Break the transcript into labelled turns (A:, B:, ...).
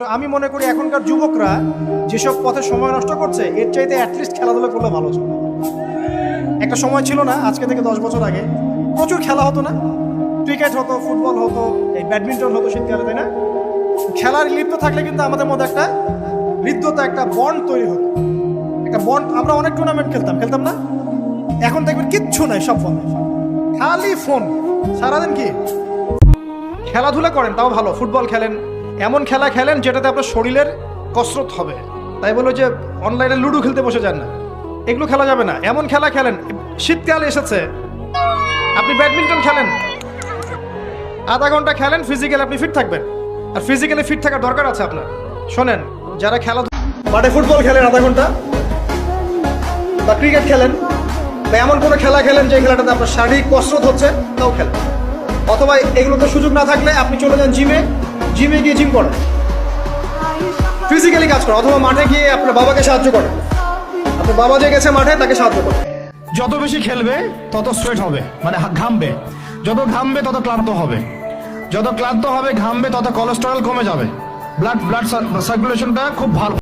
A: আমি মনে করি এখনকার যুবকরা যেসব পথে সময় নষ্ট করছে, এর চাইতে অ্যাটলিস্ট খেলাধুলা করলে ভালো ছিল একটা সময় ছিল না, আজকে থেকে দশ বছর আগে। প্রচুর খেলা হতো না। ক্রিকেট হতো, ফুটবল হতো, এই ব্যাডমিন্টন হতো শীতকালে, তাই না? খেলার লিপ্ত থাকলে কিন্তু আমাদের মধ্যে একটা হৃদ্যতা, একটা বন্ড তৈরি হতো। একটা বন্ড আমরা অনেক টুর্নামেন্ট খেলতাম খেলতাম না? এখন দেখবেন কিচ্ছু নাই, সব ফোন খালি ফোন সারাদিন কি? খেলাধুলা করেন, তাও ভালো। ফুটবল খেলেন এমন খেলা খেলেন যেটাতে আপনার শরীরের কসরত হবে। তাই বলো যে, অনলাইনে লুডো খেলতে বসে যান না। এগুলো খেলা যাবে না। এমন খেলা খেলেন। শীতকাল এসেছে। আপনি ব্যাডমিন্টন খেলেন। আধা ঘণ্টা খেলেন ফিজিক্যালি আপনি ফিট থাকবেন। আর ফিজিক্যালি ফিট থাকার দরকার আছে আপনার। শোনেন, যারা খেলা মাঠে ফুটবল খেলেন আধা ঘণ্টা? বা ক্রিকেট খেলেন? বা এমন কোনো খেলা খেলেন যে খেলাটাতে আপনার শারীরিক কসরত হচ্ছে, তাও খেলেন। অথবা এগুলোতে সুযোগ না থাকলে আপনি চলে যান জিমে। জিমে গিয়ে জিম করেন ফিজিক্যালি কাজ করেন অথবা মাঠে গিয়ে আপনার বাবাকে সাহায্য করেন আপনার বাবা যে গেছে মাঠে, তাকে সাহায্য করেন
B: যত বেশি খেলবে, তত সোয়েট হবে মানে ঘামবে। যত ঘামবে, তত ক্লান্ত হবে। যত ক্লান্ত হবে, ঘামবে, তত কোলেস্টেরল কমে যাবে। ব্লাড ব্লাড সার্কুলেশনটা খুব ভালো।